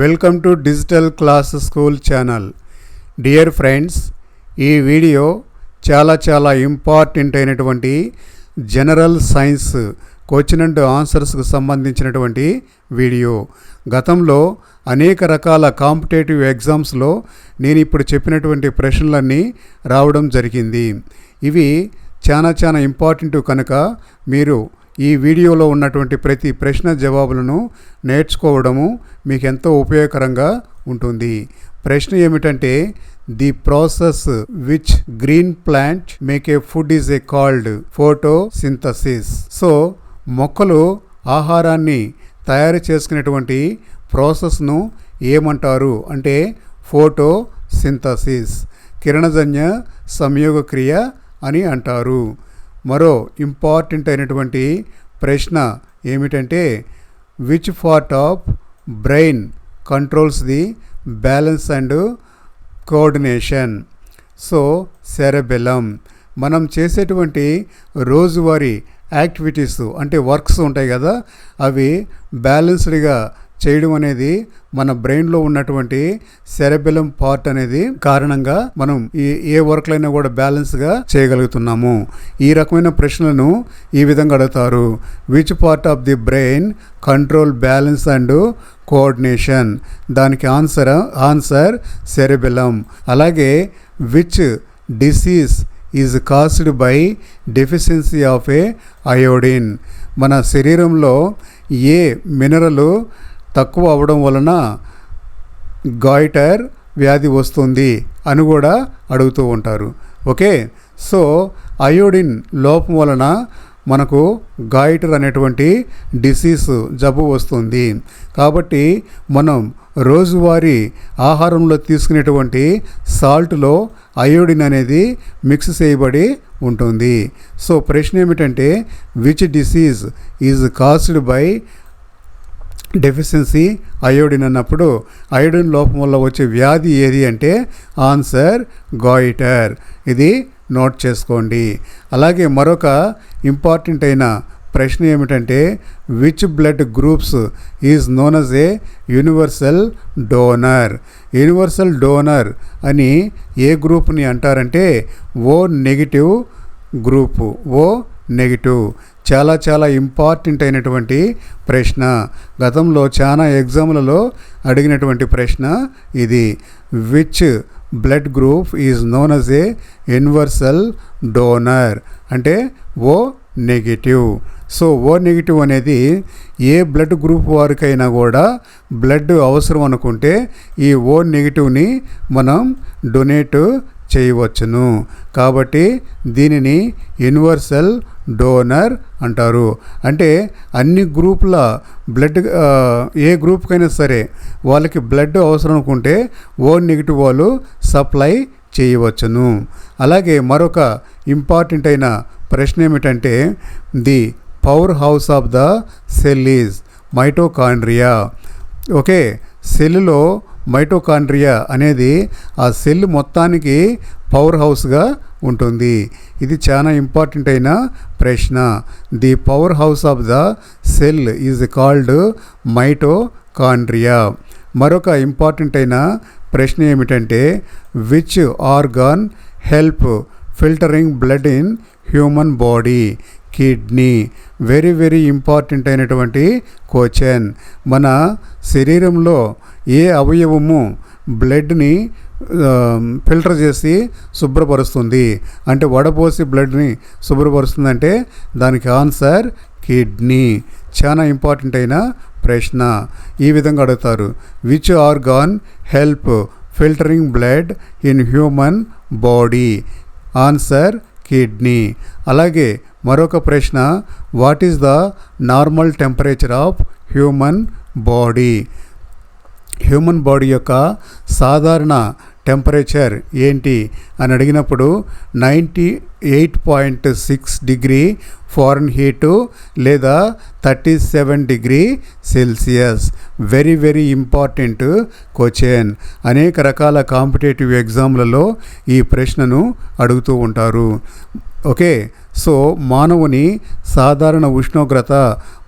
Welcome to digital class school channel. Dear friends ఈ video చాలా చాలా ఇంపార్టెంట్ అయినటువంటి జనరల్ సైన్స్ క్వశ్చన్ అండ్ ఆన్సర్స్కు సంబంధించినటువంటి వీడియో. గతంలో అనేక రకాల కాంపిటేటివ్ ఎగ్జామ్స్లో నేను ఇప్పుడు చెప్పినటువంటి ప్రశ్నలన్నీ రావడం జరిగింది. ఇవి చాలా చాలా ఇంపార్టెంట్ కనుక మీరు ఈ వీడియోలో ఉన్నటువంటి ప్రతి ప్రశ్న జవాబులను నేర్చుకోవడము మీకు ఎంతో ఉపయోగకరంగా ఉంటుంది. ప్రశ్న ఏమిటంటే the process which green plant make a food is a called photosynthesis so మొక్కలు ఆహారాన్ని తయారు చేసుకునేటువంటి ప్రాసెస్ను ఏమంటారు అంటే ఫోటో సింథసిస్ కిరణజన్య సంయోగక్రియ అని అంటారు. మరో ఇంపార్టెంట్ అయినటువంటి ప్రశ్న ఏమిటంటే which part of brain controls the balance and coordination so cerebellum మనం చేసేటువంటి రోజువారీ యాక్టివిటీస్ అంటే వర్క్స్ ఉంటాయి కదా అవి బ్యాలెన్స్డ్గా చేయడం అనేది మన బ్రెయిన్లో ఉన్నటువంటి సెరబెలం పార్ట్ అనేది కారణంగా మనం ఈ ఏ వర్క్లైనా కూడా బ్యాలెన్స్గా చేయగలుగుతున్నాము. ఈ రకమైన ప్రశ్నలను ఈ విధంగా అడుగుతారు. Which part of the brain control balance and coordination దానికి ఆన్సర్ ఆన్సర్ సెరబెలం అలాగే which disease is caused by deficiency of a iodine మన శరీరంలో ఏ మినరల్ తక్కువ అవడం వలన గాయిటర్ వ్యాధి వస్తుంది అని కూడా అడుగుతూ ఉంటారు. ఓకే? సో అయోడిన్ లోపం వలన మనకు గాయిటర్ అనేటువంటి డిసీజ్ జబ్బు వస్తుంది. కాబట్టి మనం రోజువారీ ఆహారంలో తీసుకునేటువంటి సాల్ట్లో అయోడిన్ అనేది మిక్స్ చేయబడి ఉంటుంది. సో ప్రశ్న ఏమిటంటే which disease is caused by deficiency iodine అన్నప్పుడు అయోడిన్ లోపం వల్ల వచ్చే వ్యాధి ఏది అంటే ఆన్సర్ గాయిటర్. ఇది నోట్ చేసుకోండి. అలాగే మరొక ఇంపార్టెంట్ అయిన ప్రశ్న ఏమిటంటే which blood groups is known as a universal donor? Universal donor అని ఏ గ్రూప్ని అంటారంటే O negative group O negative. చాలా చాలా ఇంపార్టెంట్ అయినటువంటి ప్రశ్న. గతంలో చాలా ఎగ్జామ్లలో అడిగినటువంటి ప్రశ్న ఇది. Which blood group is known as a universal donor అంటే O negative so O negative అనేది ఏ బ్లడ్ గ్రూప్ వారికైనా కూడా బ్లడ్ అవసరం అనుకుంటే ఈ ఓ నెగిటివ్ని మనం డొనేట్ చేయవచ్చును. కాబట్టి దీనిని యూనివర్సల్ డోనర్ అంటారు. అంటే అన్ని గ్రూపుల బ్లడ్ ఏ గ్రూప్కైనా సరే వాళ్ళకి బ్లడ్ అవసరం అనుకుంటే ఓ నెగిటివ్ వాళ్ళు సప్లై చేయవచ్చును. అలాగే మరొక ఇంపార్టెంట్ అయిన ప్రశ్న ఏమిటంటే the powerhouse of the cell is mitochondria. Okay సెల్లో మైటోకాండ్రియా అనేది ఆ సెల్ మొత్తానికి పవర్ హౌస్గా ఉంటుంది. ఇది చాలా ఇంపార్టెంట్ అయిన ప్రశ్న. The powerhouse of the cell is called mitochondria మరొక ఇంపార్టెంట్ అయిన ప్రశ్న ఏమిటంటే which organ help filtering blood in human body kidney very very important అయినటువంటి క్వశ్చన్ మన శరీరంలో ఏ అవయవము బ్లడ్ని ఫిల్టర్ చేసి శుభ్రపరుస్తుంది. అంటే వడపోసి బ్లడ్ని శుభ్రపరుస్తుంది అంటే దానికి ఆన్సర్ కిడ్నీ. చాలా ఇంపార్టెంట్ అయిన ప్రశ్న. ఈ విధంగా అడుగుతారు. Which organ help filtering blood in human body answer kidney. అలాగే మరొక ప్రశ్న what is the normal temperature of human body human body యొక్క సాధారణ టెంపరేచర్ ఏంటి అని అడిగినప్పుడు ninety eight point six degree Fahrenheit లేదా thirty seven degree Celsius. Very very important question. అనేక రకాల కాంపిటేటివ్ ఎగ్జామ్లలో ఈ ప్రశ్నను అడుగుతూ ఉంటారు. ఓకే. సో మానవుని సాధారణ ఉష్ణోగ్రత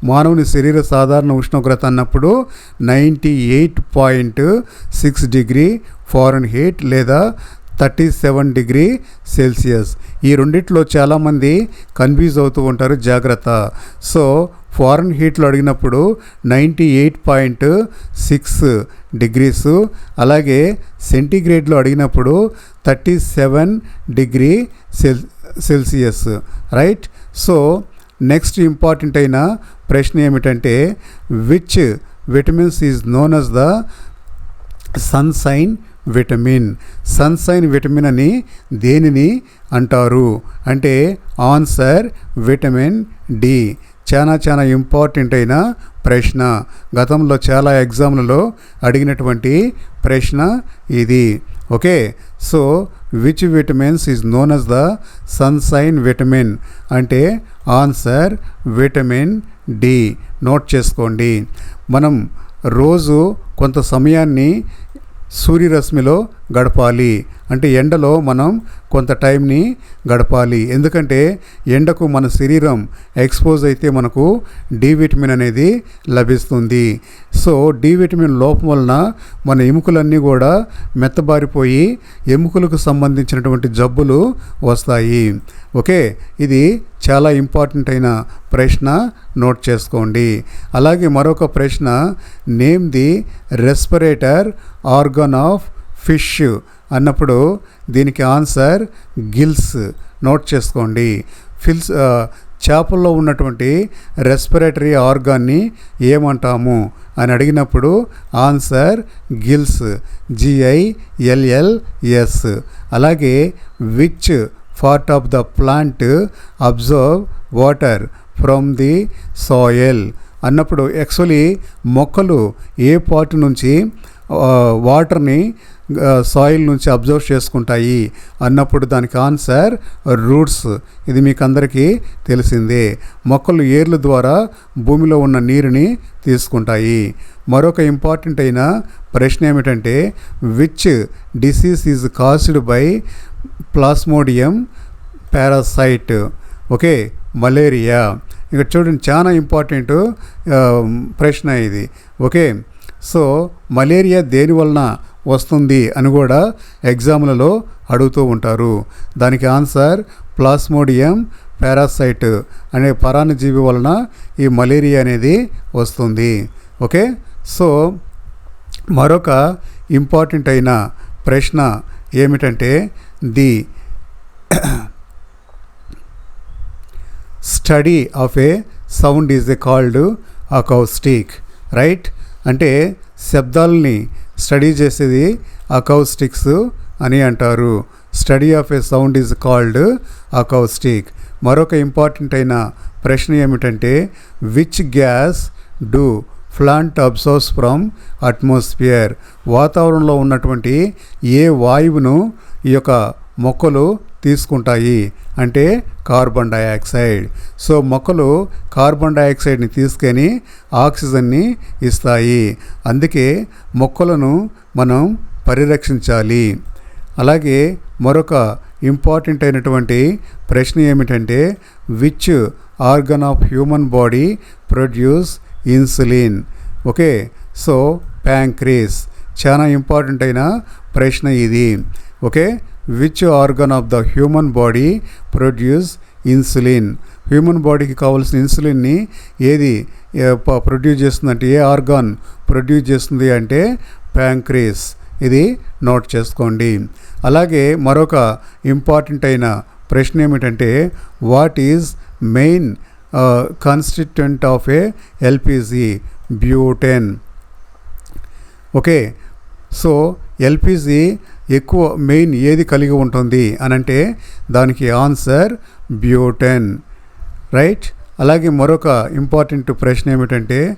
మానవుని శరీర సాధారణ ఉష్ణోగ్రత అన్నప్పుడు ninety eight point six degree Fahrenheit లేదా థర్టీ సెవెన్ డిగ్రీ సెల్సియస్. ఈ రెండిట్లో చాలామంది కన్ఫ్యూజ్ అవుతూ ఉంటారు జాగ్రత్త. సో ఫారెన్ హీట్లో అడిగినప్పుడు ninety eight point six degrees అలాగే సెంటీగ్రేడ్లో అడిగినప్పుడు thirty seven degree cel Celsius right so next important అయిన ప్రశ్న ఏమిటంటే which vitamins is known as the sunshine vitamin sunshine vitamin అని దేనిని అంటారు? అంటే ఆన్సర్ విటమిన్ డి చాలా చాలా ఇంపార్టెంట్ అయిన ప్రశ్న. గతంలో చాలా ఎగ్జామ్లలో అడిగినటువంటి ప్రశ్న ఇది. Okay? So which vitamins is known as the sunshine vitamin అంటే ఆన్సర్ విటమిన్ డి నోట్ చేసుకోండి. మనం రోజు కొంత సమయాన్ని సూర్యరశ్మిలో గడపాలి. అంటే ఎండలో మనం కొంత టైంని గడపాలి. ఎందుకంటే ఎండకు మన శరీరం ఎక్స్పోజ్ అయితే మనకు డి విటమిన్ అనేది లభిస్తుంది. సో డి విటమిన్ లోపం వలన మన ఎముకలన్నీ కూడా మెత్తబారిపోయి ఎముకలకు సంబంధించినటువంటి జబ్బులు వస్తాయి. ఓకే? ఇది చాలా ఇంపార్టెంట్ అయిన ప్రశ్న నోట్ చేసుకోండి. అలాగే మరొక ప్రశ్న name the respirator organ of fish. అన్నప్పుడు దీనికి ఆన్సర్ గిల్స్. నోట్ చేసుకోండి. ఫిల్స్ చేపల్లో ఉన్నటువంటి రెస్పిరేటరీ ఆర్గాన్ని ఏమంటాము అని అడిగినప్పుడు answer gills. G I L L S అలాగే which part of the plant observe water from the soil. అన్నప్పుడు యాక్చువల్లీ మొక్కలు ఏ పార్ట్ నుంచి వాటర్ని సాయిల్ నుంచి అబ్జర్వ్ చేసుకుంటాయి అన్నప్పుడు దానికి ఆన్సర్ రూట్స్ ఇది మీకు అందరికీ తెలిసిందే. మొక్కలు ఏర్ల ద్వారా భూమిలో ఉన్న నీరుని తీసుకుంటాయి. మరొక ఇంపార్టెంట్ అయిన ప్రశ్న ఏమిటంటే which disease is caused by plasmodium parasite okay malaria. ఇక్కడ చూడండి చాలా ఇంపార్టెంట్ ప్రశ్న ఇది. ఓకే సో మలేరియా దేని వలన వస్తుంది అని కూడా ఎగ్జామ్లలో అడుగుతూ ఉంటారు. దానికి ఆన్సర్ ప్లాస్మోడియం పారాసైట్ అనే పరాన్నజీవి వలన ఈ మలేరియా అనేది వస్తుంది. ఓకే? సో మరొక ఇంపార్టెంట్ అయిన ప్రశ్న ఏమిటంటే the study of a sound is a called acoustic right? అంటే శబ్దాలని స్టడీ చేసేది అకౌస్టిక్స్ అని అంటారు. Study of a sound is called acoustic. మరొక ఇంపార్టెంట్ అయిన ప్రశ్న ఏమిటంటే which gas do plant absorbs from atmosphere? వాతావరణంలో ఉన్నటువంటి ఏ వాయువును ఈ యొక్క మొక్కలు తీసుకుంటాయి అంటే కార్బన్ డయాక్సైడ్. సో మొక్కలు కార్బన్ డయాక్సైడ్ని తీసుకొని ఆక్సిజన్ని ఇస్తాయి. అందుకే మొక్కలను మనం పరిరక్షించాలి. అలాగే మరొక ఇంపార్టెంట్ అయినటువంటి ప్రశ్న ఏమిటంటే which organ of human body produce insulin okay so pancreas చాలా ఇంపార్టెంట్ అయిన ప్రశ్న ఇది. Okay which organ of the human body produce insulin human బాడీకి కావాల్సిన ఇన్సులిన్ని ఏది ప్రొడ్యూస్ చేస్తుందంటే ఏ ఆర్గాన్ ప్రొడ్యూస్ చేస్తుంది అంటే ప్యాంక్రీస్ ఇది నోట్ చేసుకోండి. అలాగే మరొక ఇంపార్టెంట్ అయిన ప్రశ్న ఏమిటంటే what is main constituent of a LPG butane okay so LPG ఎక్కువ మెయిన్ ఏది కలిగి ఉంటుంది అని అంటే దానికి ఆన్సర్ బ్యూటెన్. రైట్? అలాగే మరొక ఇంపార్టెంట్ ప్రశ్న ఏమిటంటే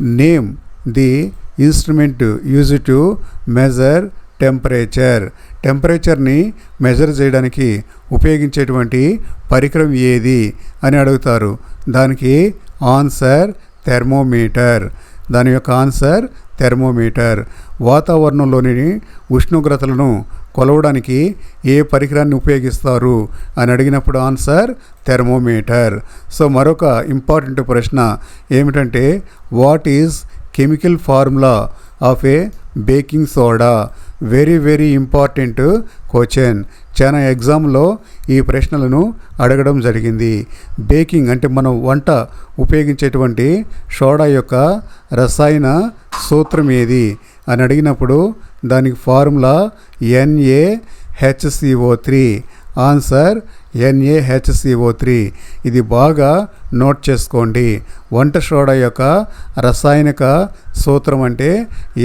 name the instrument use to measure temperature. టెంపరేచర్ని measure చేయడానికి ఉపయోగించేటువంటి పరికరం ఏది అని అడుగుతారు. దానికి ఆన్సర్ థెర్మోమీటర్. దాని యొక్క ఆన్సర్ థెర్మోమీటర్. వాతావరణంలోని ఉష్ణోగ్రతలను కొలవడానికి ఏ పరికరాన్ని ఉపయోగిస్తారు అని అడిగినప్పుడు ఆన్సర్ థెర్మోమీటర్. సో మరొక ఇంపార్టెంట్ ప్రశ్న ఏమిటంటే what is chemical formula of a baking soda? Very very important question. చాలా ఎగ్జామ్లో ఈ ప్రశ్నలను అడగడం జరిగింది. బేకింగ్ అంటే మనం వంట ఉపయోగించేటువంటి సోడా యొక్క రసాయన సూత్రం ఏది? అని అడిగినప్పుడు దానికి formula N A H C O three answer N A H C O three ఇది బాగా నోట్ చేసుకోండి. వంట సోడా యొక్క రసాయనిక సూత్రం అంటే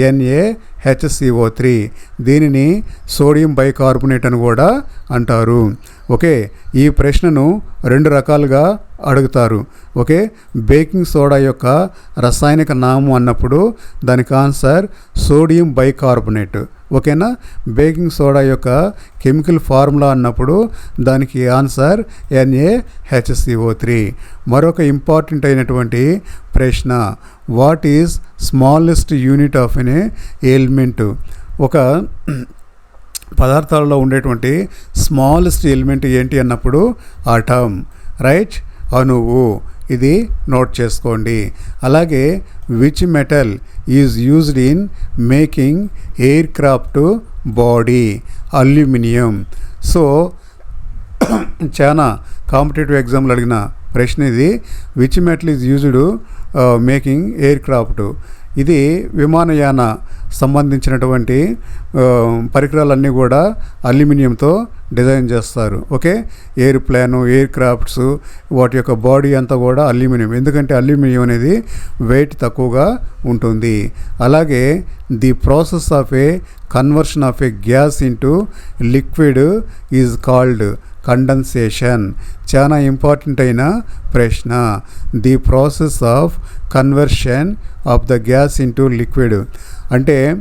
N A H C O three దీనిని సోడియం బైకార్బోనేట్ అని కూడా అంటారు. ఓకే ఈ ప్రశ్నను రెండు రకాలుగా అడుగుతారు. ఓకే బేకింగ్ సోడా యొక్క రసాయనిక నామం అన్నప్పుడు దానికి ఆన్సర్ సోడియం బైకార్బోనేట్. ఓకేనా? బేకింగ్ సోడా యొక్క కెమికల్ ఫార్ములా అన్నప్పుడు దానికి answer N A H C O three. మరొక ఇంపార్టెంట్ అయినటువంటి ప్రశ్న what is smallest unit of an element? ఒక పదార్థాలలో ఉండేటువంటి స్మాలెస్ట్ ఎలిమెంట్ ఏంటి అన్నప్పుడు ఆటమ్ రైట్ అణువు. ఇది నోట్ చేసుకోండి. అలాగే which metal is used in making aircraft body aluminium so చాలా కాంపిటేటివ్ ఎగ్జామ్లు అడిగిన ప్రశ్న ఇది. Which metal is used making aircraft ఇది విమానయాన సంబంధించినటువంటి పరికరాలన్నీ కూడా అల్యూమినియంతో డిజైన్ చేస్తారు. Okay? Airplane aircrafts వాటి యొక్క బాడీ అంతా కూడా అల్యూమినియం. ఎందుకంటే అల్యూమినియం అనేది వెయిట్ తక్కువగా ఉంటుంది. అలాగే the process of a conversion of a gas into liquid is called condensation. చాలా ఇంపార్టెంట్ అయిన ప్రశ్న. The process of conversion of the gas into liquid. అంటే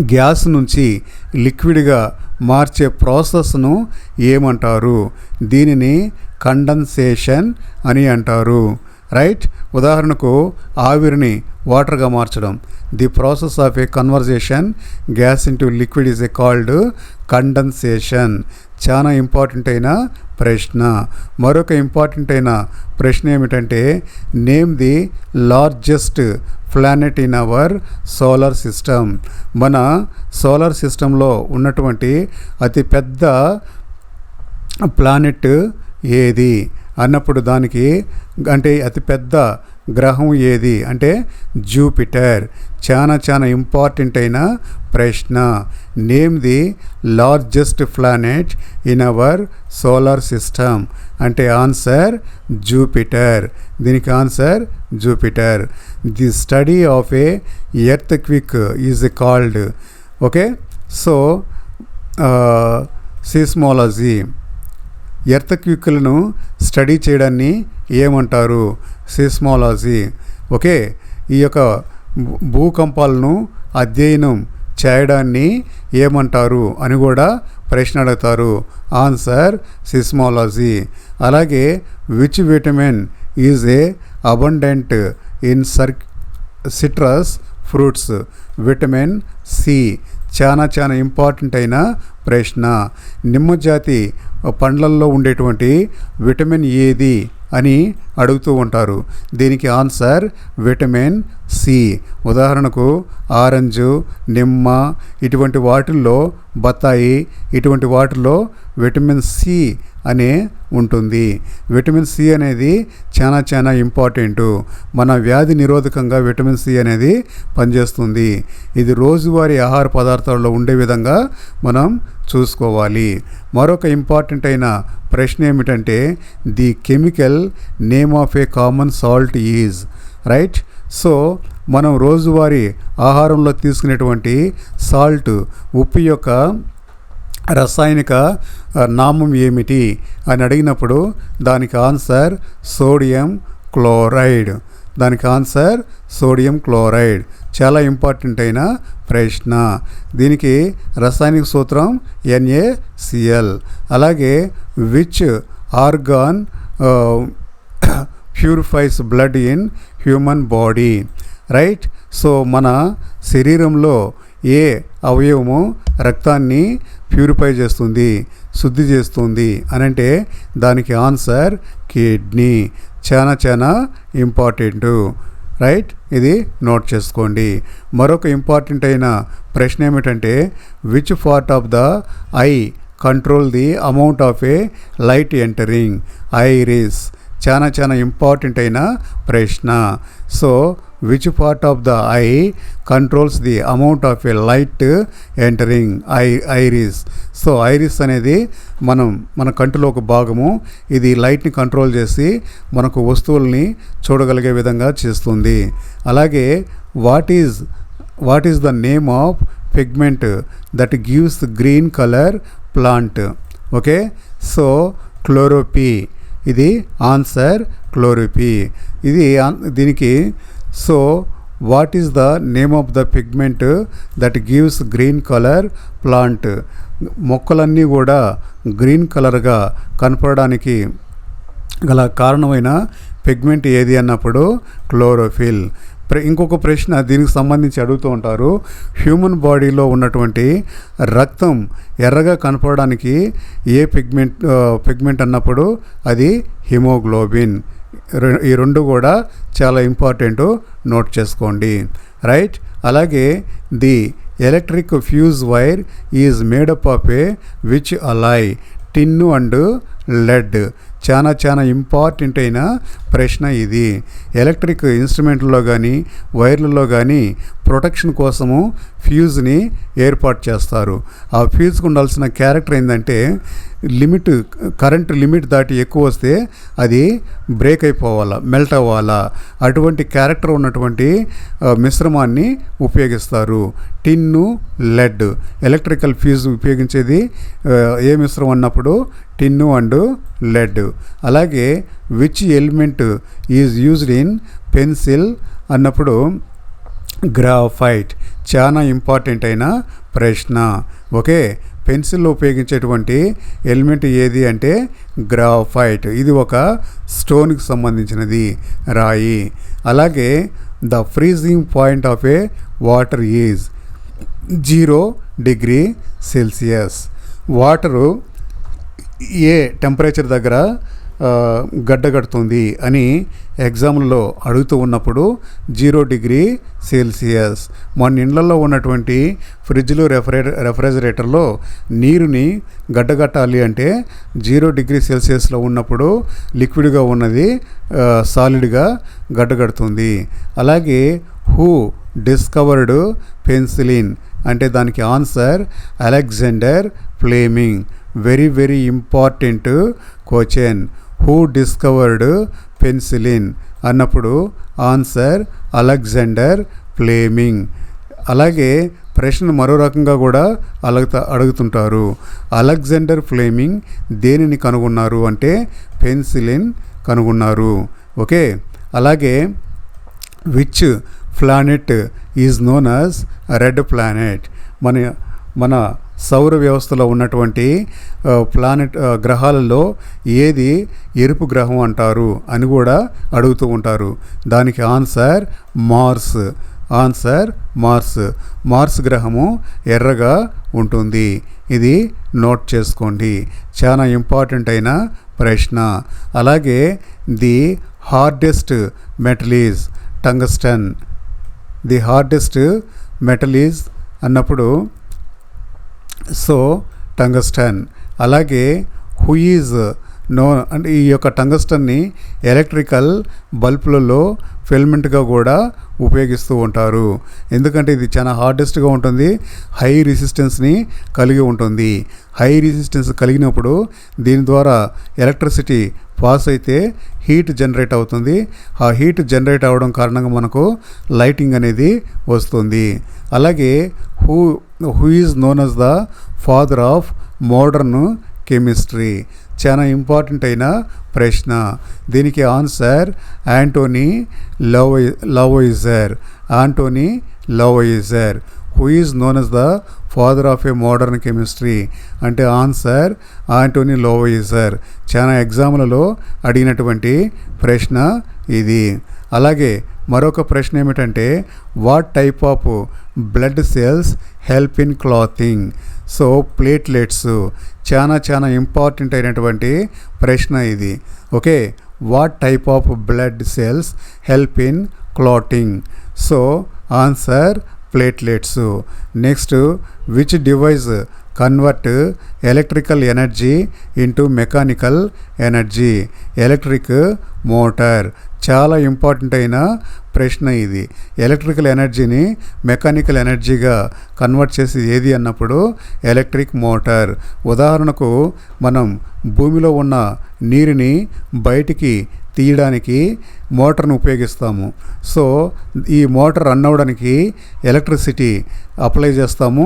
గ్యాస్ నుంచి లిక్విడ్గా మార్చే ప్రాసెస్ను ఏమంటారు? దీనిని కండెన్సేషన్ అని అంటారు. రైట్? ఉదాహరణకు ఆవిరిని వాటర్గా మార్చడం. The process of a conversation gas into liquid is a called condensation. చాలా ఇంపార్టెంట్ అయిన ప్రశ్న. మరొక ఇంపార్టెంట్ అయిన ప్రశ్న ఏమిటంటే name the largest planet in our solar system. మన సోలార్ సిస్టంలో ఉన్నటువంటి అతిపెద్ద ప్లానెట్ ఏది? అన్నప్పుడు దానికి అంటే అతిపెద్ద గ్రహం ఏది? అంటే జూపిటర్. చాలా చాలా ఇంపార్టెంట్ అయిన ప్రశ్న. Name the largest planet in our solar system అంటే ఆన్సర్ జూపిటర్ దీనికి answer Jupiter the study of a earthquake is called okay so seismology earth study చేయడాన్ని ఏమంటారు? సిస్మాలజీ. ఓకే ఈ యొక్క భూకంపాలను అధ్యయనం చేయడాన్ని ఏమంటారు అని కూడా ప్రశ్న అడుగుతారు ఆన్సర్ సిస్మాలజీ. అలాగే which vitamin is a abundant in sir citrus fruits? Vitamin C. చాలా చాలా ఇంపార్టెంట్ అయిన ప్రశ్న. నిమ్మ జాతి పండ్లల్లో ఉండేటువంటి విటమిన్ ఏది అని అడుగుతూ ఉంటారు. దీనికి ఆన్సర్ విటమిన్ సి. ఉదాహరణకు ఆరెంజ్ నిమ్మ ఇటువంటి వాటిల్లో బత్తాయి ఇటువంటి వాటిల్లో విటమిన్ సి అనే ఉంటుంది. విటమిన్ సి అనేది చాలా చాలా ఇంపార్టెంట్. మన వ్యాధి నిరోధకంగా విటమిన్ సి అనేది పనిచేస్తుంది. ఇది రోజువారీ ఆహార పదార్థాల్లో ఉండే విధంగా మనం చూసుకోవాలి. మరొక ఇంపార్టెంట్ అయిన ప్రశ్న ఏమిటంటే the chemical name of a common salt is right? So మనం రోజువారీ ఆహారంలో తీసుకునేటువంటి సాల్ట్ ఉప్పు యొక్క రసాయనిక నామం ఏమిటి అని అడిగినప్పుడు దానికి ఆన్సర్ సోడియం క్లోరైడ్. దానికి ఆన్సర్ సోడియం క్లోరైడ్. చాలా ఇంపార్టెంట్ అయిన ప్రశ్న. దీనికి రసాయనిక సూత్రం ఎన్ఏసిఎల్ అలాగే which organ purifies blood in human body. Right? So మన శరీరంలో ఏ అవయవము రక్తాన్ని ప్యూరిఫై చేస్తుంది శుద్ధి చేస్తుంది అని అంటే దానికి ఆన్సర్ కిడ్నీ. చాలా చాలా ఇంపార్టెంట్. రైట్? ఇది నోట్ చేసుకోండి. మరొక ఇంపార్టెంట్ అయిన ప్రశ్న ఏమిటంటే which part of the eye control the amount of a light entering iris చాలా చాలా ఇంపార్టెంట్ అయిన ప్రశ్న. So which part of the eye controls the amount of a light entering eye iris so iris అనేది మనం మన కంటిలో ఒక భాగము. ఇది లైట్ని కంట్రోల్ చేసి మనకు వస్తువుల్ని చూడగలిగే విధంగా చేస్తుంది. అలాగే what is what is the name of pigment that gives green colour plant okay so chlorophyll ఇది ఆన్సర్ క్లోరోపీ ఇది దీనికి so what is the name of the pigment that gives green colour plant మొక్కలన్నీ కూడా green కలర్గా కనపడడానికి గల కారణమైన pigment ఏది అన్నప్పుడు క్లోరోఫిల్ ప్ర- ఇంకొక ప్రశ్న దీనికి సంబంధించి అడుగుతూ ఉంటారు. హ్యూమన్ బాడీలో ఉన్నటువంటి రక్తం ఎర్రగా కనపడడానికి ఏ పిగ్మెంట్ పిగ్మెంట్ అన్నప్పుడు అది హిమోగ్లోబిన్ ఈ రెండు కూడా చాలా ఇంపార్టెంట్ నోట్ చేసుకోండి. రైట్? అలాగే the electric fuse wire is made up of a which alloy tin and lead. చాలా చాలా ఇంపార్టెంట్ అయిన ప్రశ్న ఇది. ఎలక్ట్రిక్ ఇన్స్ట్రుమెంట్లో కానీ వైర్లలో కానీ ప్రొటెక్షన్ కోసము ఫ్యూజ్ని ఏర్పాటు చేస్తారు. ఆ ఫ్యూజ్కి ఉండాల్సిన క్యారెక్టర్ ఏంటంటే లిమిట్ కరెంట్ లిమిట్ దాటి ఎక్కువ వస్తే అది బ్రేక్ అయిపోవాలా మెల్ట్ అవ్వాలా. అటువంటి క్యారెక్టర్ ఉన్నటువంటి మిశ్రమాన్ని ఉపయోగిస్తారు. Tin lead. ఎలక్ట్రికల్ ఫ్యూజ్ ఉపయోగించేది ఏ మిశ్రమం అన్నప్పుడు టిన్ను అండ్ లెడ్. అలాగే which element is used in pencil అన్నప్పుడు గ్రాఫైట్. చాలా ఇంపార్టెంట్ అయిన ప్రశ్న. ఓకే? పెన్సిల్లో ఉపయోగించేటువంటి ఎలిమెంట్ ఏది అంటే గ్రాఫైట్. ఇది ఒక స్టోన్కి సంబంధించినది రాయి. అలాగే the freezing point of a water is zero degree Celsius. Water A temperature దగ్గర గడ్డగడుతుంది అని ఎగ్జామ్లో అడుగుతూ ఉన్నప్పుడు జీరో డిగ్రీ సెల్సియస్. మన ఇండ్లలో ఉన్నటువంటి ఫ్రిడ్జ్లు రెఫ్రిజ రెఫ్రిజరేటర్లో నీరుని గడ్డగట్టాలి అంటే జీరో డిగ్రీ సెల్సియస్లో ఉన్నప్పుడు లిక్విడ్గా ఉన్నది సాలిడ్గా గడ్డగడుతుంది అలాగే హూ డిస్కవర్డ్ పెన్సిలిన్ అంటే దానికి answer Alexander Fleming. Very very important question. Who discovered penicillin అన్నప్పుడు ఆన్సర్ అలెగ్జాండర్ ఫ్లేమింగ్. అలాగే ప్రశ్న మరో రకంగా కూడా అలగత అడుగుతుంటారు. అలెగ్జాండర్ ఫ్లేమింగ్ దేనిని కనుగొన్నారు అంటే పెన్సిలిన్ కనుగొన్నారు. ఓకే? అలాగే which planet is known as red planet? మన మన సౌర వ్యవస్థలో ఉన్నటువంటి ప్లానెట్ గ్రహాలలో ఏది ఎరుపు గ్రహం అంటారు అని కూడా అడుగుతూ ఉంటారు. దానికి answer Mars. Answer Mars. Mars గ్రహము ఎర్రగా ఉంటుంది. ఇది నోట్ చేసుకోండి. చాలా ఇంపార్టెంట్ అయిన ప్రశ్న. అలాగే the hardest metal is tungsten. The hardest metal is అన్నప్పుడు సో టంగస్టన్. అలాగే హూ నో అంటే ఈ యొక్క టంగస్టన్ని ఎలక్ట్రికల్ బల్బులలో ఫిల్మెంట్గా కూడా ఉపయోగిస్తూ ఉంటారు. ఎందుకంటే ఇది చాలా హార్డెస్ట్గా ఉంటుంది హై రెసిస్టెన్స్ని కలిగి ఉంటుంది. హై రెసిస్టెన్స్ కలిగినప్పుడు దీని ద్వారా ఎలక్ట్రిసిటీ పాస్ అయితే హీట్ జనరేట్ అవుతుంది. ఆ హీట్ జనరేట్ అవ్వడం కారణంగా మనకు లైటింగ్ అనేది వస్తుంది. అలాగే who who is known as the father of modern chemistry. చాలా ఇంపార్టెంట్ అయిన ప్రశ్న. దీనికి answer Antony love Lavoisier Antony Lavoisier who is known as the father of a modern chemistry. అంటే ఆన్సర్ ఆంటోనీ లోవోయిజర్ చాలా ఎగ్జామ్లలో అడిగినటువంటి ప్రశ్న ఇది. అలాగే మరొక ప్రశ్న ఏమిటంటే what type of blood cells help in clotting so platelets చాలా చాలా ఇంపార్టెంట్ అయినటువంటి ప్రశ్న ఇది. Okay what type of blood cells help in clotting so answer platelets next which device convert electrical energy into mechanical energy electric motor చాలా important అయిన ప్రశ్న ఇది. Electrical ఎనర్జీని మెకానికల్ ఎనర్జీగా కన్వర్ట్ చేసి ఏది అన్నప్పుడు ఎలక్ట్రిక్ మోటార్. ఉదాహరణకు మనం భూమిలో ఉన్న నీరుని బయటికి తీయడానికి మోటార్ను ఉపయోగిస్తాము. సో ఈ మోటార్ రన్ అవ్వడానికి ఎలక్ట్రిసిటీ అప్లై చేస్తాము.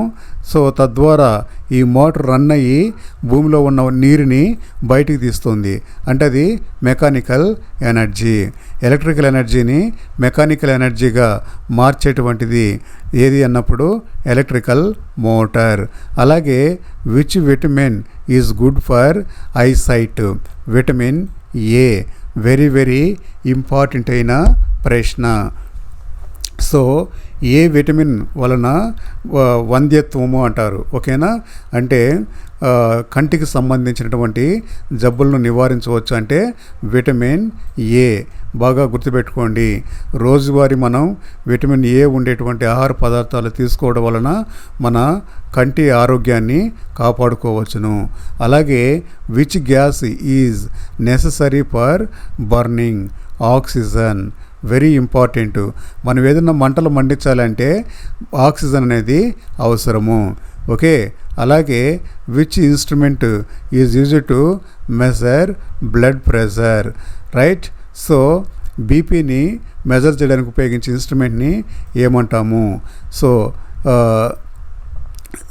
సో తద్వారా ఈ మోటార్ రన్ అయ్యి భూమిలో ఉన్న నీరుని బయటికి తీస్తుంది. అంటే అది మెకానికల్ ఎనర్జీ. ఎలక్ట్రికల్ ఎనర్జీని మెకానికల్ ఎనర్జీగా మార్చేటువంటిది ఏది అన్నప్పుడు ఎలక్ట్రికల్ మోటార్. అలాగే which vitamin is good for eyesight vitamin A. Very very important అయిన ప్రశ్న. సో ఏ విటమిన్ వలన వంద్యత్వము అంటారు? ఓకేనా? అంటే కంటికి సంబంధించినటువంటి జబ్బులను నివారించవచ్చు అంటే విటమిన్ ఏ బాగా గుర్తుపెట్టుకోండి. రోజువారీ మనం విటమిన్ ఏ ఉండేటువంటి ఆహార పదార్థాలు తీసుకోవడం వలన మన కంటి ఆరోగ్యాన్ని కాపాడుకోవచ్చును. అలాగే which gas is necessary for burning oxygen. Very important మనం ఏదైనా మంటలు మండించాలంటే ఆక్సిజన్ అనేది అవసరము. ఓకే? అలాగే which instrument is use to measure blood pressure right so బీపీని మెజర్ చేయడానికి ఉపయోగించే ఇన్స్ట్రుమెంట్ని ఏమంటాము? సో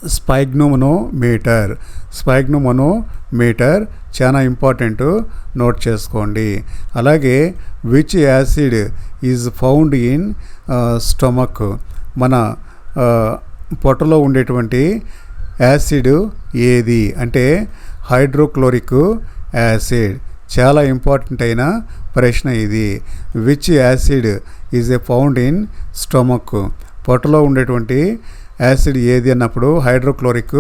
స్పైగ్నోమనోమీటర్. స్పైగ్నోమనోమీటర్ చాలా ఇంపార్టెంట్ నోట్ చేసుకోండి. అలాగే which acid is found in stomach. మన పొట్టలో ఉండేటువంటి యాసిడ్ ఏది? అంటే హైడ్రోక్లోరిక్ యాసిడ్. చాలా ఇంపార్టెంట్ అయిన ప్రశ్న ఇది. Which acid is a found in stomach పొట్టలో ఉండేటువంటి యాసిడ్ ఏది అన్నప్పుడు హైడ్రోక్లోరిక్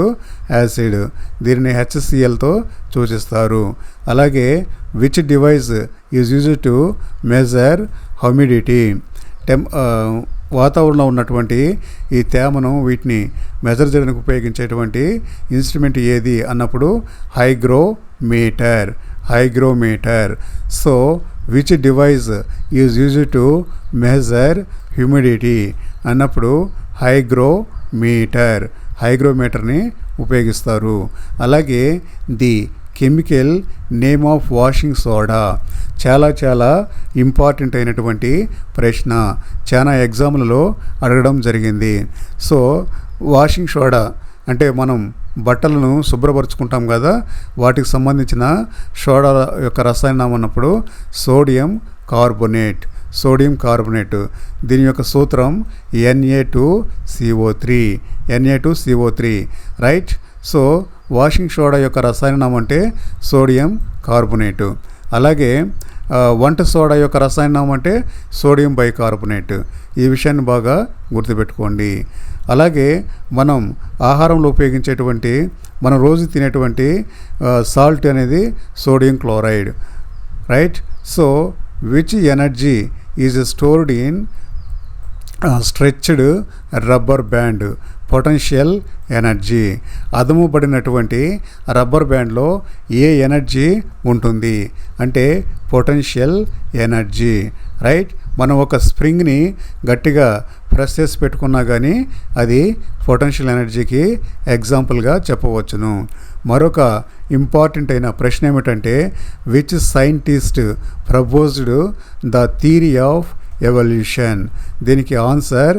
యాసిడ్. దీనిని హెచ్సిఎల్తో సూచిస్తారు. అలాగే which device is use to measure humidity టెం వాతావరణంలో ఉన్నటువంటి ఈ తేమను వీటిని మెజర్ చేయడానికి ఉపయోగించేటువంటి ఇన్స్ట్రుమెంట్ ఏది అన్నప్పుడు hygrometer. Hygrometer. So which device is use to measure humidity అన్నప్పుడు హైగ్రోమీటర్ హైగ్రోమీటర్ని ఉపయోగిస్తారు. అలాగే the chemical name of washing soda చాలా చాలా ఇంపార్టెంట్ అయినటువంటి ప్రశ్న. చాలా ఎగ్జామ్లలో అడగడం జరిగింది. సో వాషింగ్ సోడా అంటే మనం బట్టలను శుభ్రపరుచుకుంటాం కదా వాటికి సంబంధించిన సోడా యొక్క రసాయనం అన్నప్పుడు సోడియం కార్బొనేట్ సోడియం కార్బొనేట్. దీని యొక్క సూత్రం N A two C O three N A two C O three right so washing soda యొక్క రసాయనం అంటే సోడియం కార్బొనేటు. అలాగే వంట సోడా యొక్క రసాయనం అంటే సోడియం బైకార్బోనేట్. ఈ విషయాన్ని బాగా గుర్తుపెట్టుకోండి. అలాగే మనం ఆహారంలో ఉపయోగించేటువంటి మనం రోజు తినేటువంటి సాల్ట్ అనేది sodium chloride right? So which energy is stored in stretched rubber band potential energy అదముబడినటువంటి rubber బ్యాండ్లో ఏ ఎనర్జీ ఉంటుంది? అంటే పొటెన్షియల్ ఎనర్జీ రైట్ మనం ఒక స్ప్రింగ్ని గట్టిగా ప్రెస్ చేసి పెట్టుకున్నా కానీ అది పొటెన్షియల్ ఎనర్జీకి ఎగ్జాంపుల్గా చెప్పవచ్చును. మరొక ఇంపార్టెంట్ అయిన ప్రశ్న ఏమిటంటే which scientist proposed the theory of evolution? దీనికి ఆన్సర్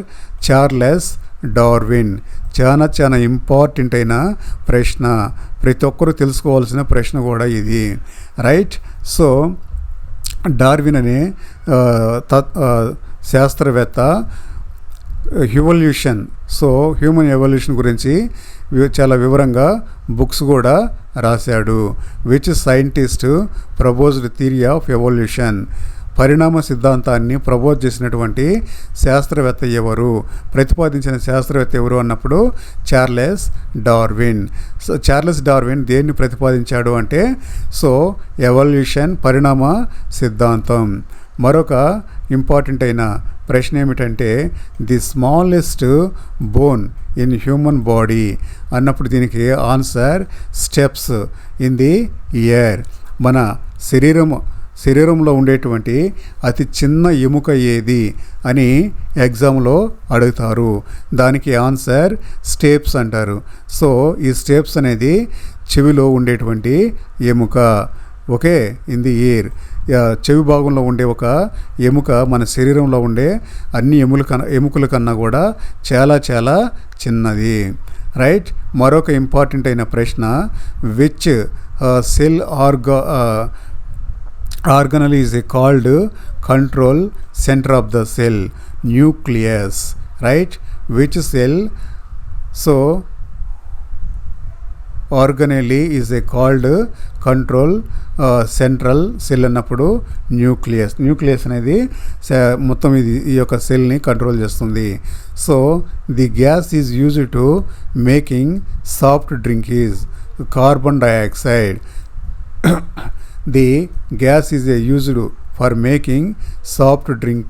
చార్లెస్ డార్విన్. చాలా చాలా ఇంపార్టెంట్ అయిన ప్రశ్న. ప్రతి ఒక్కరూ తెలుసుకోవాల్సిన ప్రశ్న కూడా ఇది. రైట్? సో డార్విన్ అనే తత్ శాస్త్రవేత్త హ్యూవల్యూషన్ సో హ్యూమన్ ఎవల్యూషన్ గురించి చాలా వివరంగా బుక్స్ కూడా రాశాడు which scientist proposed theory of evolution. పరిణామ సిద్ధాంతాన్ని ప్రబోధ చేసినటువంటి శాస్త్రవేత్త ఎవరు? ప్రతిపాదించిన శాస్త్రవేత్త ఎవరు అన్నప్పుడు Charles Darwin. So Charles Darwin దేన్ని ప్రతిపాదించాడు అంటే సో ఎవల్యూషన్ పరిణామ సిద్ధాంతం. మరొక ఇంపార్టెంట్ అయిన ప్రశ్న ఏమిటంటే the smallest bone in human body అన్నప్పుడు దీనికి answer stapes in the ear మన శరీరం శరీరంలో ఉండేటువంటి అతి చిన్న ఎముక ఏది అని ఎగ్జామ్లో అడుగుతారు. దానికి ఆన్సర్ స్టేప్స్ అంటారు. సో ఈ స్టేప్స్ అనేది చెవిలో ఉండేటువంటి ఎముక. ఓకే? ఇన్ ది ఇయర్ చెవి భాగంలో ఉండే ఒక ఎముక మన శరీరంలో ఉండే అన్ని ఎముల కన్నా ఎముకల కన్నా కూడా చాలా చాలా చిన్నది. రైట్? మరొక ఇంపార్టెంట్ అయిన ప్రశ్న which cell ఆర్గా organelle is called control centre of the cell nucleus right? Which cell? So organelle is a called control central cell అన్నప్పుడు న్యూక్లియస్. న్యూక్లియస్ అనేది మొత్తం ఇది ఈ యొక్క సెల్ని కంట్రోల్ చేస్తుంది. So the gas is use to making soft drink is carbon dioxide. The gas is a used for making soft drink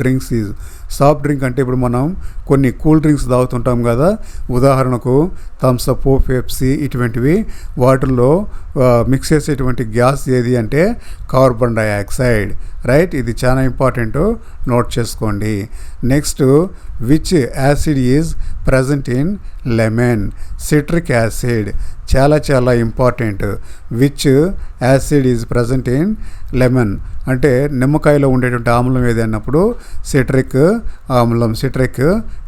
drinks is soft drink అంటే ఇప్పుడు మనం కొన్ని కూల్ డ్రింక్స్ తాగుతుంటాం కదా. ఉదాహరణకు థమ్స్అప్ పెప్సీ ఇటువంటివి వాటిల్లో uh, మిక్స్ చేసేటువంటి gas ఏది అంటే కార్బన్ డైఆక్సైడ్ రైట్ ఇది చాలా ఇంపార్టెంట్ నోట్ చేసుకోండి. Next which acid is present in lemon citric acid చాలా చాలా important which acid is present in lemon. అంటే నిమ్మకాయలో ఉండేటువంటి ఆమ్లం ఏదైనప్పుడు సిట్రిక్ ఆమ్లం citric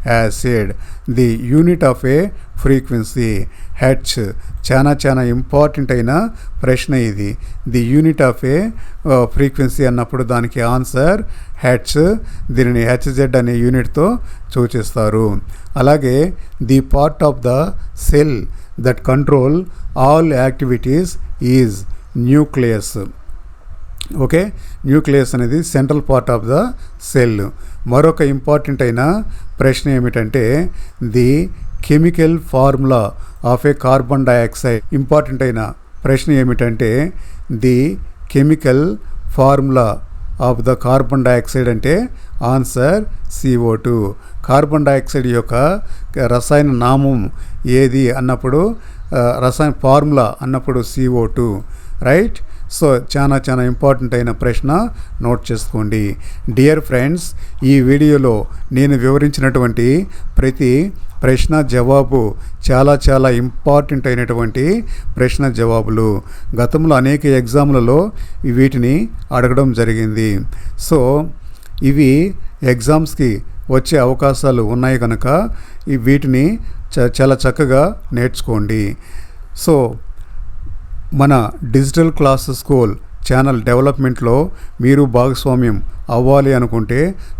acid. The unit of a frequency H. చాలా చాలా ఇంపార్టెంట్ అయిన ప్రశ్న ఇది. The unit of a frequency అన్నప్పుడు దానికి ఆన్సర్ హెచ్. దీనిని హెచ్జెడ్ అనే యూనిట్తో సూచిస్తారు. అలాగే the part of the cell that control all activities is nucleus. Okay? Nucleus అనేది central part of the cell. మరొక ఇంపార్టెంట్ అయిన ప్రశ్న ఏమిటంటే the chemical formula of a carbon dioxide. Important అయిన ప్రశ్న ఏమిటంటే the chemical formula of the carbon dioxide అంటే answer C O two. Carbon dioxide యొక్క రసాయన నామం ఏది అన్నప్పుడు రసాయన ఫార్ములా అన్నప్పుడు సిఓ టూ. రైట్? సో చాలా చాలా ఇంపార్టెంట్ అయిన ప్రశ్న నోట్ చేసుకోండి. డియర్ ఫ్రెండ్స్ ఈ వీడియోలో నేను వివరించినటువంటి ప్రతి ప్రశ్న జవాబు చాలా చాలా ఇంపార్టెంట్ అయినటువంటి ప్రశ్న జవాబులు. గతంలో అనేక ఎగ్జామ్లలో వీటిని అడగడం జరిగింది. సో ఇవి ఎగ్జామ్స్కి వచ్చే అవకాశాలు ఉన్నాయి కనుక ఈ వీటిని చ- చాలా చక్కగా నేర్చుకోండి. సో మన డిజిటల్ క్లాస్ స్కూల్ ఛానల్ డెవలప్మెంట్లో మీరు భాగస్వామ్యం అవ్వాలి అనుకుంటే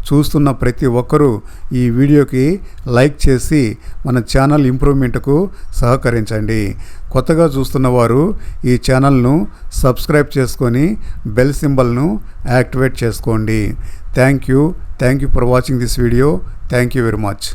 చూస్తున్న ప్రతి ఒక్కరూ ఈ వీడియోకి లైక్ చేసి మన ఛానల్ ఇంప్రూవ్మెంట్కు సహకరించండి. కొత్తగా చూస్తున్న వారు ఈ ఛానల్ను సబ్స్క్రైబ్ చేసుకొని బెల్ సింబల్ను యాక్టివేట్ చేసుకోండి. Thank you. Thank you for watching this video. Thank you very much.